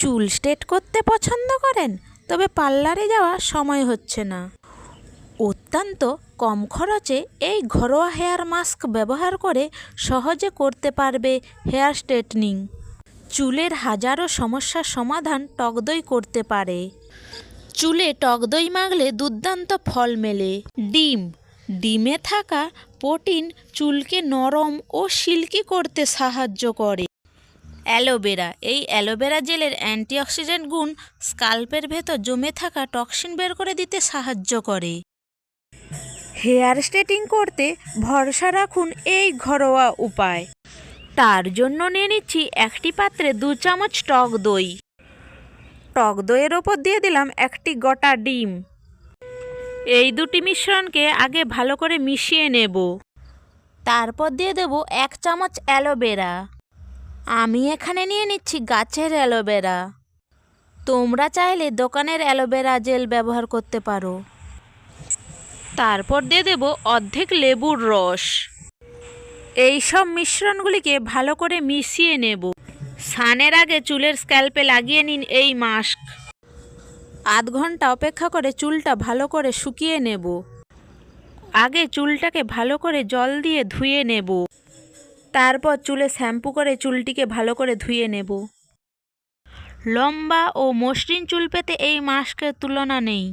চুল স্ট্রেট করতে পছন্দ করেন, তবে পার্লারে যাওয়া সময় হচ্ছে না। অত্যন্ত কম খরচে এই ঘরোয়া হেয়ার মাস্ক ব্যবহার করে সহজে করতে পারবে হেয়ার স্ট্রেটনিং। চুলের হাজারো সমস্যার সমাধান টক দই করতে পারে। চুলে টক দই মাখলে দুর্দান্ত ফল মেলে। ডিম। ডিমে থাকা প্রোটিন চুলকে নরম ও সিল্কি করতে সাহায্য করে। অ্যালোভেরা। এই অ্যালোভেরা জেলের অ্যান্টিঅক্সিডেন্ট গুণ স্কাল্পের ভেতর জমে থাকা টক্সিন বের করে দিতে সাহায্য করে। হেয়ার স্ট্রেটিং করতে ভরসা রাখুন এই ঘরোয়া উপায়। তার জন্য নিয়ে নিচ্ছি একটি পাত্রে দু চামচ টক দই। টক দইয়ের ওপর দিয়ে দিলাম একটি গোটা ডিম। এই দুটি মিশ্রণকে আগে ভালো করে মিশিয়ে নেব। তারপর দিয়ে দেব এক চামচ অ্যালোভেরা। আমি এখানে নিয়ে নিচ্ছি গাছের অ্যালোভেরা। তোমরা চাইলে দোকানের অ্যালোভেরা জেল ব্যবহার করতে পারো। তারপর দিয়ে দেব অর্ধেক লেবুর রস। এই সব মিশ্রণগুলিকে ভালো করে মিশিয়ে নেব। স্নানের আগে চুলের স্ক্যাল্পে লাগিয়ে নিন এই মাস্ক। আধ ঘণ্টা অপেক্ষা করে চুলটা ভালো করে শুকিয়ে নেব। আগে চুলটাকে ভালো করে জল দিয়ে ধুয়ে নেব। তারপর চুলে শ্যাম্পু করে চুলটিকে ভালো করে ধুয়ে নেব। লম্বা ও মসৃণ চুল পেতে এই মাস্কের তুলনা নেই।